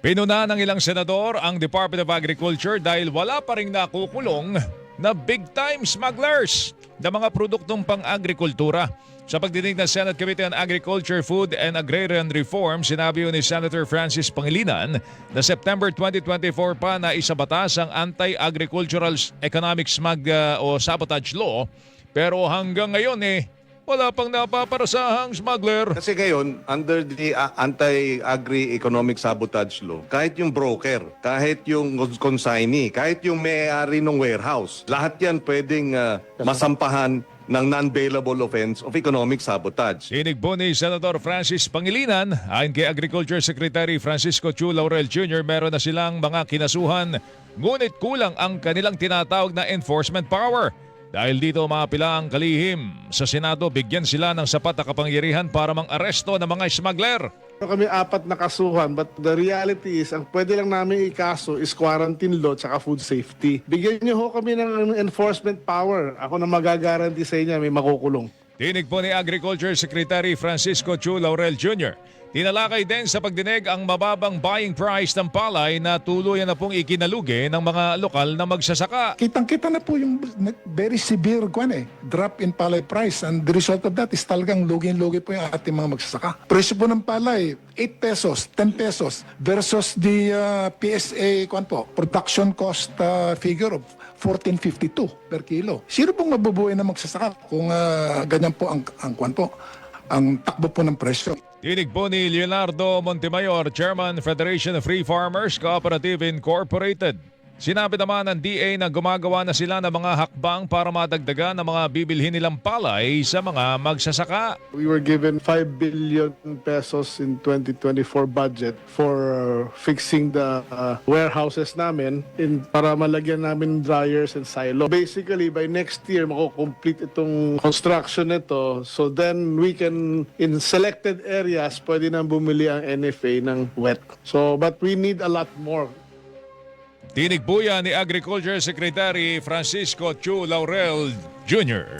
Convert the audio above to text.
Pinuna ng ilang senador ang Department of Agriculture dahil wala pa ring nakukulong na big-time smugglers na mga produktong pang-agrikultura. Sa pagdinig ng Senate Committee on Agriculture, Food and Agrarian Reform, sinabi ni Senator Francis Pangilinan na September 2024 pa na isabatas ang Anti-Agricultural Economic Smug uh, o Sabotage Law. Pero hanggang ngayon eh, wala pang napaparasahang smuggler. Kasi ngayon, under the uh, Anti-Agri-Economic Sabotage Law, kahit yung broker, kahit yung consignee, kahit yung may-ari ng warehouse, lahat yan pwedeng uh, masampahan ng non-bailable offense of economic sabotage. Sinig po ni Senator Francis Pangilinan, ayon kay Agriculture Secretary Francisco Chu Laurel Jr., meron na silang mga kinasuhan, ngunit kulang ang kanilang tinatawag na enforcement power. Dahil dito maapila ang kalihim. Sa Senado, bigyan sila ng sapat na kapangyarihan para mang aresto ng mga smuggler. Kami apat na kasuhan but the reality is ang pwede lang namin ikaso is quarantine law tsaka food safety. Bigyan niyo ho kami ng enforcement power. Ako na magagaranti sa inyo may makukulong. Tinig po ni Agriculture Secretary Francisco Chu Laurel Jr. Tinalakay din sa pagdinig ang mababang buying price ng palay na tuluyan na pong ikinalugi ng mga lokal na magsasaka. Kitang-kita na po yung very severe kwan eh, drop in palay price and the result of that is talagang lugi-lugi po yung ating mga magsasaka. Presyo po ng palay, 8 pesos, 10 pesos versus the uh, PSA kwan po, production cost uh, figure of 14.52 per kilo. Sino pong mabubuhay na magsasaka kung uh, ganyan po ang, ang kwan po, ang takbo po ng presyo? Tinig po ni Leonardo Montemayor, Chairman Federation of Free Farmers Cooperative Incorporated. Sinabi naman ng DA na gumagawa na sila ng mga hakbang para madagdagan ng mga bibilhin nilang palay sa mga magsasaka. We were given 5 billion pesos in 2024 budget for uh, fixing the uh, warehouses namin in para malagyan namin dryers and silo. Basically, by next year, mako-complete itong construction nito. So then we can, in selected areas, pwede nang bumili ang NFA ng wet. So, but we need a lot more. Tinig ni Agriculture Secretary Francisco Chu Laurel Jr.